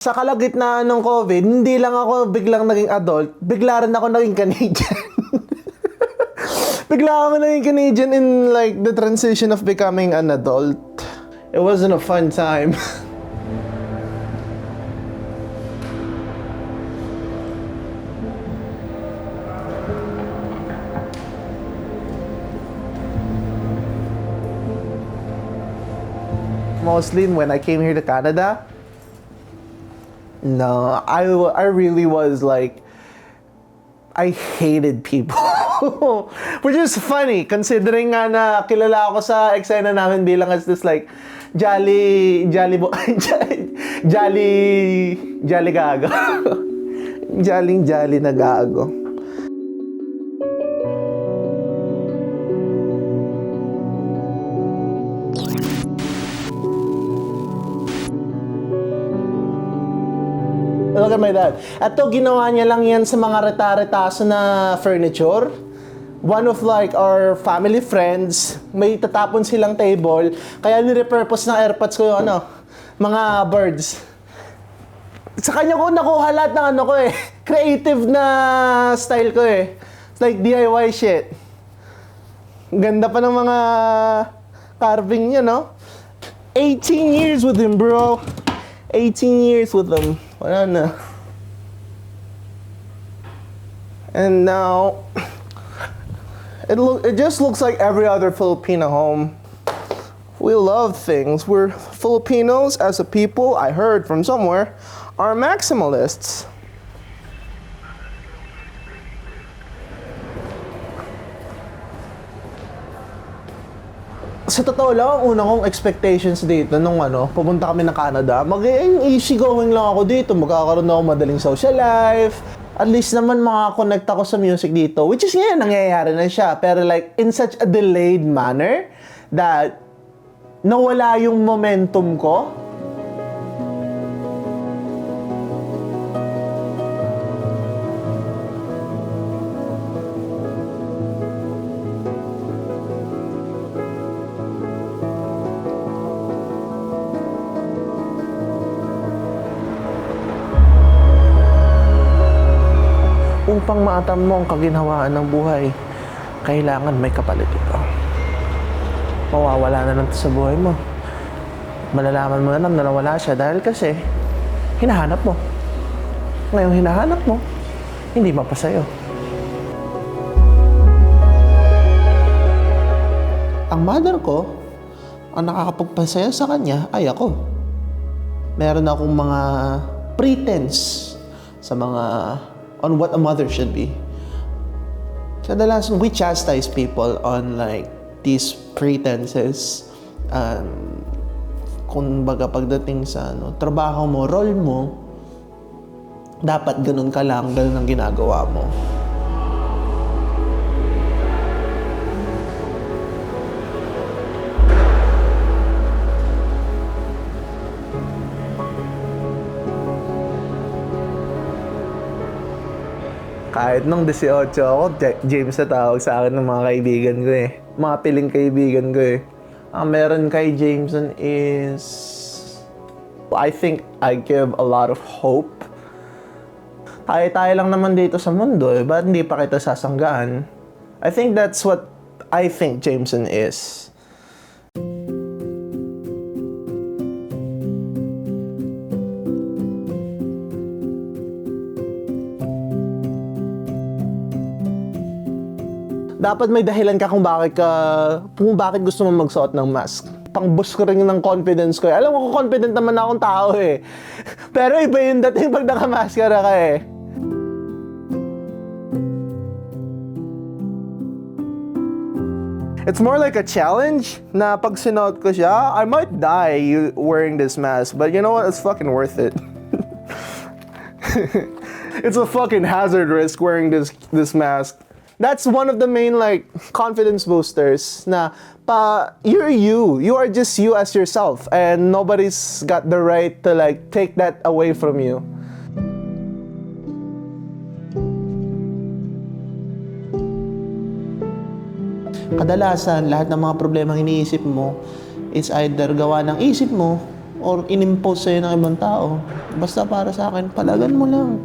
Sa kalagitnaan ng COVID, hindi lang ako biglang naging adult, bigla rin ako naging Canadian. bigla ako naging Canadian in like the transition of becoming an adult. It wasn't a fun time. Mostly when I came here to Canada, no, I, I really was like, I hated people. Which is funny, considering nga na kilala ako sa eksena namin bilang as this like, jolly, jolly, bo- jolly, jolly gago. Jolly, jolly na gago. At my dad. At to, ginawa niya lang yan sa mga reta-retaso na furniture. One of like our family friends, may tatapon silang table, kaya nirepurpose ng airpods ko yung ano, mga birds. Sa kanya ko nakuha lahat ng ano ko eh. Creative na style ko eh. It's like DIY shit. Ganda pa ng mga carving niya, no? 18 years with him, bro. 18 years with him. And now, it look it just looks like every other Filipino home. We love things. We're Filipinos as a people, I heard from somewhere, are maximalists. Sa totoo lang, ang una kong expectations dito nung ano, pupunta kami ng Canada, magiging easy going lang ako dito. Magkakaroon ako madaling social life. At least naman makakonect ako sa music dito. Which is ngayon, nangyayari na siya. Pero like, in such a delayed manner that nawala yung momentum ko. Upang maatam mo ang kaginhawaan ng buhay, kailangan may kapalit ito. Mawawala na lang sa buhay mo. Malalaman mo na lang na nawala siya dahil kasi hinahanap mo. Ngayong hinahanap mo, hindi mapasayo. Ang mother ko, ang nakakapagpasaya sa kanya ay ako. Meron akong mga pretense sa mga on what a mother should be. Kadalasan, we chastise people on like these pretenses. Um, kung baga pagdating sa ano, trabaho mo, role mo, dapat ganun ka lang, ganun ang ginagawa mo. Kahit nung 18 ako, James na tawag sa akin ng mga kaibigan ko eh. Mga piling kaibigan ko eh. Ang meron kay Jameson is... I think I give a lot of hope. Tayo-tayo lang naman dito sa mundo eh. Ba't hindi pa kita sasanggaan? I think that's what I think Jameson is. Dapat may dahilan ka kung bakit ka kung bakit gusto mo magsuot ng mask. Pang-boost ko rin ng confidence ko. eh. Alam mo, confident naman akong tao eh. Pero iba yung dating pag nakamaskara ka eh. It's more like a challenge na pag sinuot ko siya, I might die wearing this mask. But you know what? It's fucking worth it. it's a fucking hazard risk wearing this this mask. That's one of the main like confidence boosters na pa you're you. You are just you as yourself and nobody's got the right to like take that away from you. Kadalasan lahat ng mga problemang iniisip mo is either gawa ng isip mo or inimpose sa'yo ng ibang tao. Basta para sa akin, palagan mo lang.